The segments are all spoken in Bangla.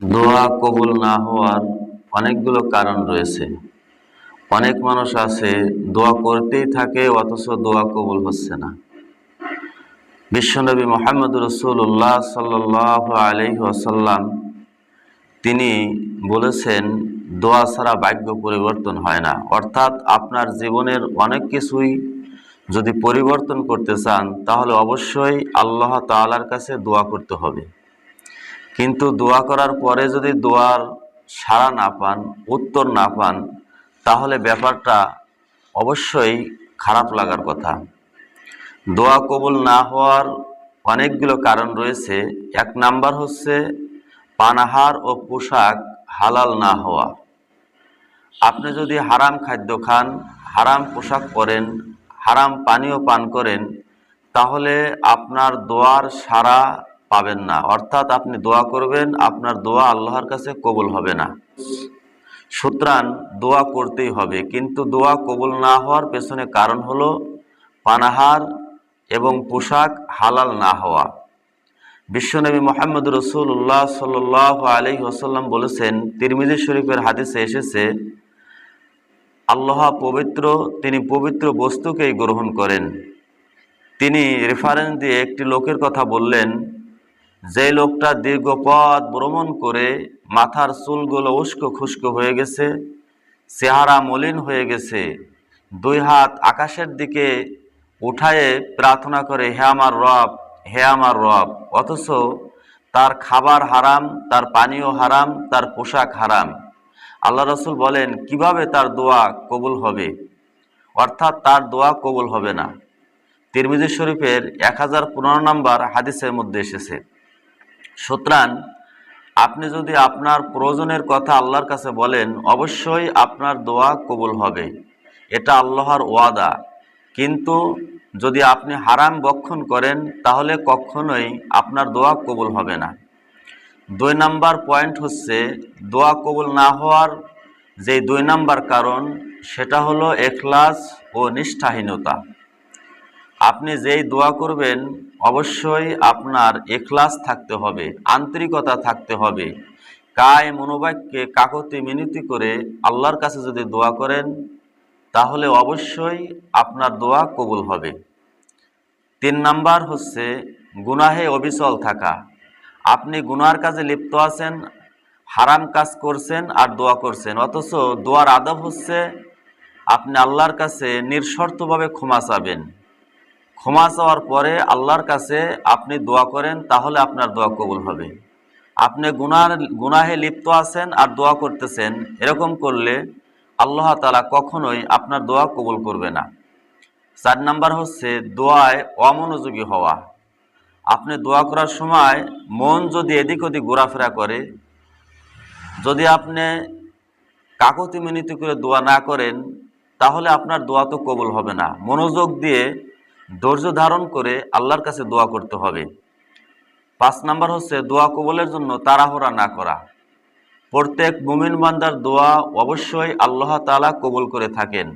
দোয়া কবুল না হওয়ার অনেকগুলো কারণ রয়েছে। অনেক মানুষ আছে, দোয়া করতেই থাকে, অথচ দোয়া কবুল হচ্ছে না। বিশ্বনবী মোহাম্মদ রসুল্লাহ সাল্লাহ আলহি আসাল্লাম তিনি বলেছেন, দোয়া ছাড়া ভাগ্য পরিবর্তন হয় না। অর্থাৎ আপনার জীবনের অনেক কিছুই যদি পরিবর্তন করতে চান, তাহলে অবশ্যই আল্লাহ তালার কাছে দোয়া করতে হবে। কিন্তু দোয়া করার পরে যদি দোয়ার সাড়া না পান, উত্তর না পান, তাহলে ব্যাপারটা অবশ্যই খারাপ লাগার কথা। দোয়া কবুল না হওয়ার অনেকগুলো কারণ রয়েছে। এক নাম্বার হচ্ছে পানাহার ও পোশাক হালাল না হওয়া। আপনি যদি হারাম খাদ্য খান, হারাম পোশাক পরেন, হারাম পানীয় পান করেন, তাহলে আপনার দোয়ার সারা পাবেন না। অর্থাৎ আপনি দোয়া করবেন, আপনার দোয়া আল্লাহর কাছে কবুল হবে না। সুতরাং দোয়া করতেই হবে। কিন্তু দোয়া কবুল না হওয়ার পেছনে কারণ হলো পানাহার এবং পোশাক হালাল না হওয়া। বিশ্বনবী মোহাম্মদ রসুল্লাহ সাল আলহি আসাল্লাম বলেছেন, তিরমিজি শরীফের হাদিসে এসেছে, আল্লাহ পবিত্র, তিনি পবিত্র বস্তুকেই গ্রহণ করেন। তিনি রেফারেন্স দিয়ে একটি লোকের কথা বললেন যে লোকটা দীর্ঘ পথ ভ্রমণ করে মাথার চুলগুলো উস্কো খুস্কো হয়ে গেছে, চেহারা মলিন হয়ে গেছে, দুই হাত আকাশের দিকে উঠায়ে প্রার্থনা করে, হে আমার রব, হে আমার রব। অথচ তার খাবার হারাম, তার পানীয় হারাম, তার পোশাক হারাম। আল্লাহ রসুল বলেন, কীভাবে তার দোয়া কবুল হবে? অর্থাৎ তার দোয়া কবুল হবে না। তিরমিজি শরীফের এক হাজার পনেরো নম্বর হাদিসের মধ্যে এসেছে। সুতরাং আপনি যদি আপনার প্রয়োজনের কথা আল্লাহর কাছে বলেন, অবশ্যই আপনার দোয়া কবুল হবে। এটা আল্লাহর ওয়াদা। কিন্তু যদি আপনি হারাম বক্ষণ করেন, তাহলে কখনোই আপনার দোয়া কবুল হবে না। দুই নাম্বার পয়েন্ট হচ্ছে, দোয়া কবুল না হওয়ার যে দুই নাম্বার কারণ, সেটা হলো এখলাস ও নিষ্ঠাহীনতা। আপনি যেই দোয়া করবেন অবশ্যই আপনার এখলাস থাকতে হবে, আন্তরিকতা থাকতে হবে। কায় মনোবাক্যে কাকতি মিনতি করে আল্লাহর কাছে যদি দোয়া করেন, তাহলে অবশ্যই আপনার দোয়া কবুল হবে। তিন নাম্বার হচ্ছে গুনাহে অবিচল থাকা। আপনি গুনার কাজে লিপ্ত আছেন, হারাম কাজ করছেন আর দোয়া করছেন, অথচ দোয়ার আদব হচ্ছে আপনি আল্লাহর কাছে নিঃশর্তভাবে ক্ষমা চাবেন। ক্ষমা চাওয়ার পরে আল্লাহর কাছে আপনি দোয়া করেন, তাহলে আপনার দোয়া কবুল হবে। আপনি গুনার, গুনাহে লিপ্ত আছেন আর দোয়া করতেছেন, এরকম করলে আল্লাহ তালা কখনোই আপনার দোয়া কবুল করবে না। চার নাম্বার হচ্ছে দোয়ায় অমনোযোগী হওয়া। আপনি দোয়া করার সময় মন যদি এদিক ওদিক ঘোরাফেরা করে, যদি আপনি কাকতি মিনতি করে দোয়া না করেন, তাহলে আপনার দোয়া তো কবুল হবে না। মনোযোগ দিয়ে ধৈর্য ধারণ করে আল্লাহর কাছে দোয়া করতে হবে। পাঁচ নাম্বার হচ্ছে দোয়া কবলের জন্য তাড়াহুড়া না করা। প্রত্যেক মুমিন বান্দার দোয়া অবশ্যই আল্লাহ তালা কবুল করে থাকেন।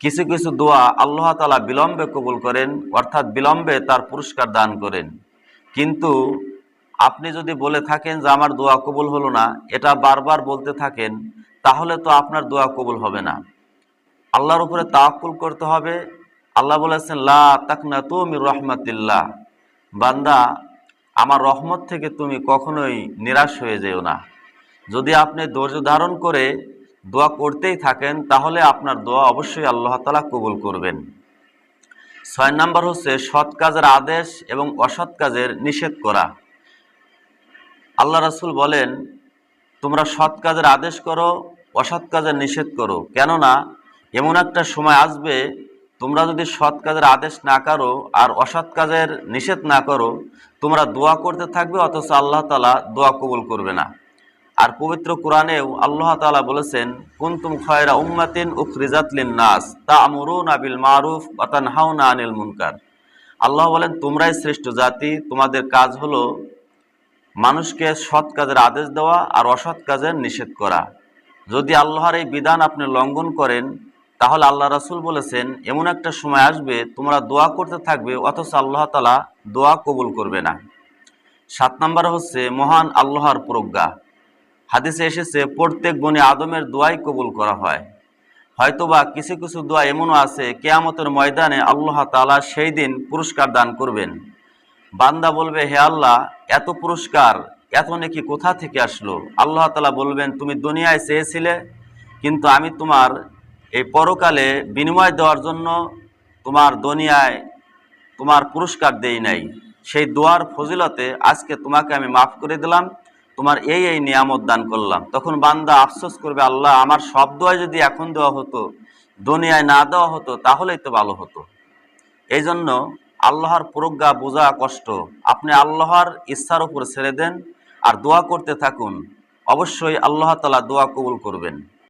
কিছু কিছু দোয়া আল্লাহ তালা বিলম্বে কবুল করেন, অর্থাৎ বিলম্বে তার পুরস্কার দান করেন। কিন্তু আপনি যদি বলে থাকেন যে আমার দোয়া কবুল হলো না, এটা বারবার বলতে থাকেন, তাহলে তো আপনার দোয়া কবুল হবে না। আল্লাহর উপরে তাওয়াক্কুল করতে হবে আল্লাহ বলেছেন, লা তুমি রহমাতিল্লাহ। বান্দা, আমার রহমত থেকে তুমি কখনোই নিরাশ হয়ে যেও না। যদি আপনি ধৈর্য ধারণ করে দোয়া করতেই থাকেন, তাহলে আপনার দোয়া অবশ্যই আল্লাহ তালা কবুল করবেন। ছয় নাম্বার হচ্ছে সৎ কাজের আদেশ এবং অসৎ কাজের নিষেধ করা। আল্লাহ রাসুল বলেন, তোমরা সৎ কাজের আদেশ করো, অসৎ কাজের নিষেধ করো। কেননা, এমন একটা সময় আসবে তোমরা যদি সৎ কাজের আদেশ না করো আর অসৎ কাজের নিষেধ না করো, তোমরা দোয়া করতে থাকবে, অথচ আল্লাহ তালা দোয়া কবুল করবে না। আর পবিত্র কোরআনেও আল্লাহ তালা বলেছেন, কুন্তুম খয়রা উম্মাতিন উখরিজাতলিন নাস তা আমরুন আবিল মারুফ অতান হাউনা আনিল মুনকার। আল্লাহ বলেন, তোমরাই শ্রেষ্ঠ জাতি, তোমাদের কাজ হলো মানুষকে সৎ কাজের আদেশ দেওয়া আর অসৎ কাজের নিষেধ করা। যদি আল্লাহর এই বিধান আপনি লঙ্ঘন করেন তাহলে আল্লাহ রাসুল বলেছেন, এমন একটা সময় আসবে, তোমরা দোয়া করতে থাকবে, অথচ আল্লাহ তালা দোয়া কবুল করবে না। সাত নম্বর হচ্ছে মহান আল্লাহর প্রজ্ঞা। হাদিসে এসেছে, প্রত্যেক বনে আদমের দোয়াই কবুল করা হয়। হয়তোবা কিছু কিছু দোয়া এমনও আছে, কেয়ামতের ময়দানে আল্লাহ তালা সেই দিন পুরস্কার দান করবেন। বান্দা বলবে, হে আল্লাহ, এত পুরস্কার, এত নাকি কোথা থেকে আসলো? আল্লাহ তালা বলবেন, তুমি দুনিয়ায় চেয়েছিলে, কিন্তু আমি তোমার এই পরকালে বিনিময় দেওয়ার জন্য তোমার দুনিয়ায় তোমার পুরস্কার দেই নাই। সেই দোয়ার ফজিলতে আজকে তোমাকে আমি মাফ করে দিলাম, তোমার এই এই নিয়ামত দান করলাম। তখন বান্দা আফসোস করবে, আল্লাহ, আমার সব দোয়া যদি এখন দেওয়া হতো, দুনিয়ায় না দেওয়া হতো, তাহলেই তো ভালো হতো। এই জন্য আল্লাহর প্রজ্ঞা, বোঝা কষ্ট। আপনি আল্লাহর ইচ্ছার উপর ছেড়ে দেন আর দোয়া করতে থাকুন। অবশ্যই আল্লাহ তালা দোয়া কবুল করবেন।